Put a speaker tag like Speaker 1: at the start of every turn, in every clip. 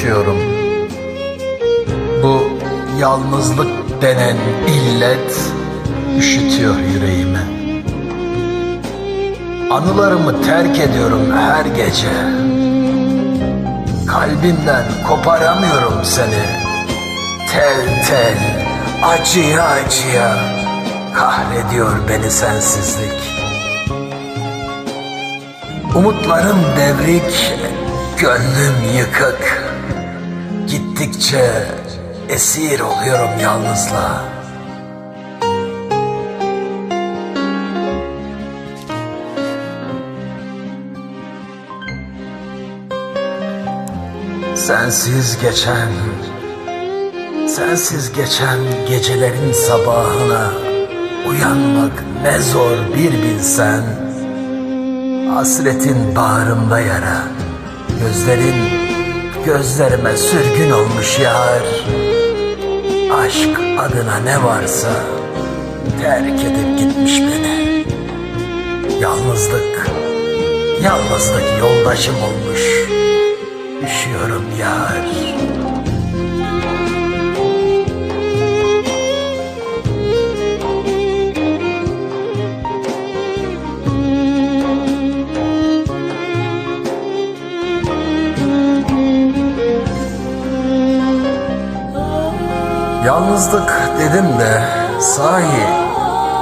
Speaker 1: üşüyorum. Bu yalnızlık denen illet üşütüyor yüreğimi. Anılarımı terk ediyorum her gece. Kalbimden koparamıyorum seni. Tel tel, acıya acıya kahrediyor beni sensizlik. Umutlarım devrik, gönlüm yıkık. Gittikçe esir oluyorum yalnızlığa. Sensiz geçen, sensiz geçen gecelerin sabahına uyanmak ne zor bir bilsen. Hasretin bağrımda yara, gözlerin gözlerime sürgün olmuş yar. Aşk adına ne varsa terk edip gitmiş beni. Yalnızlık, yalnızlık yoldaşım olmuş. Üşüyorum yar. Yalnızlık dedim de sahi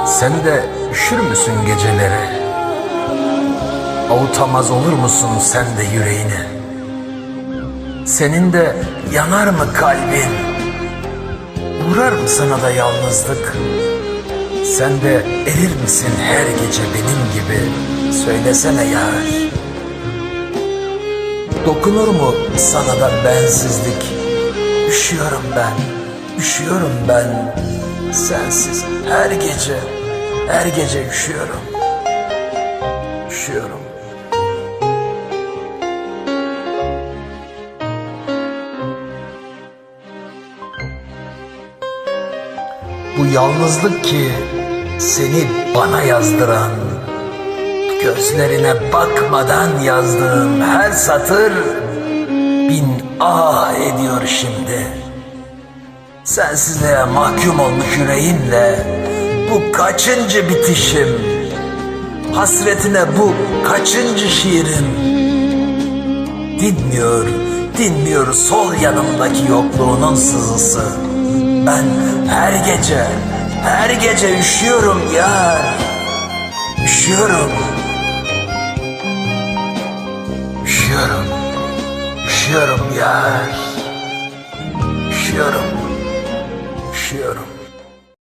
Speaker 1: sen de üşür müsün geceleri? Avutamaz olur musun sen de yüreğini? Senin de yanar mı kalbin? Uğrar mı sana da yalnızlık? Sen de erir misin her gece benim gibi? Söylesene yar. Dokunur mu sana da bensizlik? Üşüyorum ben, üşüyorum ben. Sensiz her gece, her gece üşüyorum. Üşüyorum. Bu yalnızlık ki seni bana yazdıran, gözlerine bakmadan yazdığım her satır bin ah ediyor şimdi. Sensizliğe mahkum olmuş yüreğimle bu kaçıncı bitişim? Hasretine bu kaçıncı şiirim? Dinmiyor, dinmiyor sol yanımdaki yokluğunun sızısı. Ben her gece, her gece üşüyorum yar. Üşüyorum. Üşüyorum. Üşüyorum yar. Üşüyorum düşüyorum.